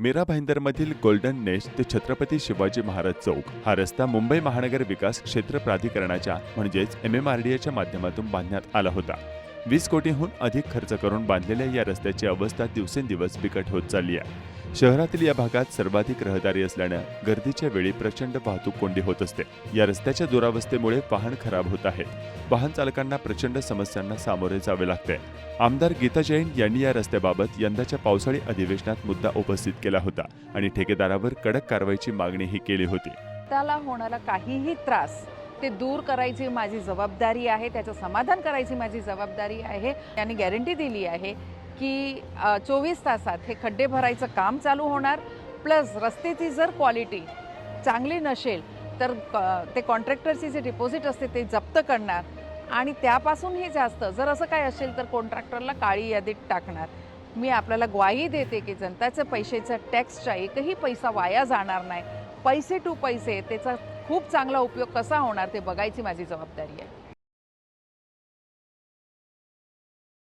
Mira भाईंदरमधील golden nest ते छत्रपती शिवाजी महाराज चौक हा रस्ता मुंबई महानगर विकास क्षेत्र प्राधिकरणाच्या म्हणजेच एम एम आर डी एच्या माध्यमातून बांधण्यात आला होता. वीस कोटीहून अधिक खर्च करून बांधलेल्या या रस्त्याची अवस्था दिवसेंदिवस बिकट होत चालली आहे. शहरातील या भागात सर्वाधिक रहदारी असल्यानं गर्दीच्या वेळी प्रचंड वाहतूक कोंडी होत असते. या रस्त्याच्या दुरावस्थेमुळे वाहन खराब होत आहेत. वाहन चालकांना प्रचंड समस्यांना सामोरे जावे लागते. आमदार गीता जैन यांनी या रस्त्याबाबत यंदाच्या पावसाळी अधिवेशनात मुद्दा उपस्थित केला होता आणि ठेकेदारावर कडक कारवाईची मागणीही केली होती. त्याला होणारा काहीही त्रास ते दूर करायची माझी जबाबदारी आहे त्याचं समाधान करायची माझी जबाबदारी आहे त्यांनी गॅरंटी दिली आहे. की चोवीस तासात हे खड्डे भरायचं काम चालू होणार प्लस रस्त्याची जर क्वालिटी चांगली नसेल तर ते कॉन्ट्रॅक्टरची जे डिपॉझिट असते ते जप्त करणार. आणि त्यापासूनही जास्त जर असं काय असेल तर कॉन्ट्रॅक्टरला काळी यादीत टाकणार. मी आपल्याला ग्वाही देते की जनताचं पैशाचा टॅक्सचा एकही पैसा वाया जाणार नाही. पैसे टू पैसे त्याचा खूप चांगला उपयोग कसा होणार ते बघायची माझी जबाबदारी आहे.